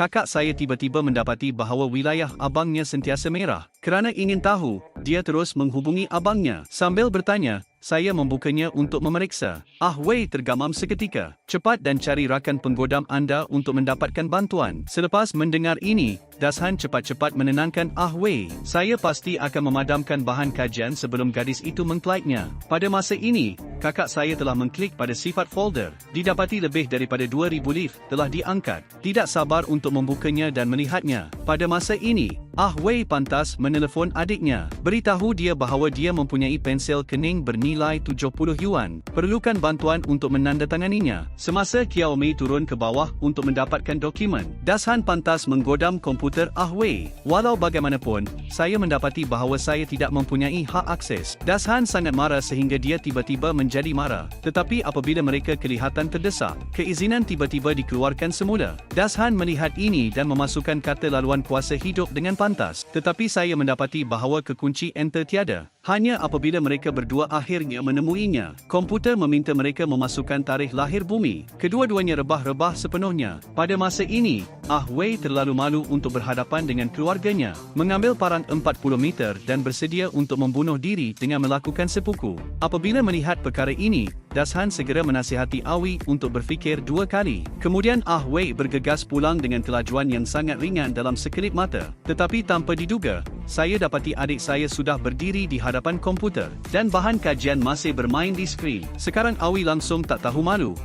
kakak saya tiba-tiba mendapati bahawa wilayah abangnya sentiasa merah. Kerana ingin tahu, dia terus menghubungi abangnya. Sambil bertanya, saya membukanya untuk memeriksa. Ah Wei tergamam seketika. Cepat dan cari rakan penggodam anda untuk mendapatkan bantuan. Selepas mendengar ini, Dashan cepat-cepat menenangkan Ah Wei. Saya pasti akan memadamkan bahan kajian sebelum gadis itu mengklaitnya. Pada masa ini, kakak saya telah mengklik pada sifat folder. Didapati lebih daripada 2000 lift telah diangkat. Tidak sabar untuk membukanya dan melihatnya. Pada masa ini, Ah Wei pantas menelefon adiknya. Beritahu dia bahawa dia mempunyai pensel kening bernilai 70 yuan. Perlukan bantuan untuk menandatanganinya. Semasa Kiao Mei turun ke bawah untuk mendapatkan dokumen, Dashan pantas menggodam komputer Ah Wei. Walau bagaimanapun, saya mendapati bahawa saya tidak mempunyai hak akses. Dashan sangat marah sehingga dia tiba-tiba menjadi marah. Tetapi apabila mereka kelihatan terdesak, keizinan tiba-tiba dikeluarkan semula. Dashan melihat ini dan memasukkan kata laluan kuasa hidup dengan pantas. Tetapi saya mendapati bahawa kekunci enter tiada. Hanya apabila mereka berdua akhirnya menemuinya, komputer meminta mereka memasukkan tarikh lahir bumi. Kedua-duanya rebah-rebah sepenuhnya. Pada masa ini, Ah Wei terlalu malu untuk berhadapan dengan keluarganya, mengambil parang 40 meter dan bersedia untuk membunuh diri dengan melakukan sepuku. Apabila melihat perkara ini, Dashan segera menasihati Awi untuk berfikir dua kali. Kemudian Ah Wei bergegas pulang dengan kelajuan yang sangat ringan dalam sekelip mata. Tetapi tanpa diduga, saya dapati adik saya sudah berdiri di hadapan komputer dan bahan kajian masih bermain di skrin. Sekarang Awi langsung tak tahu malu.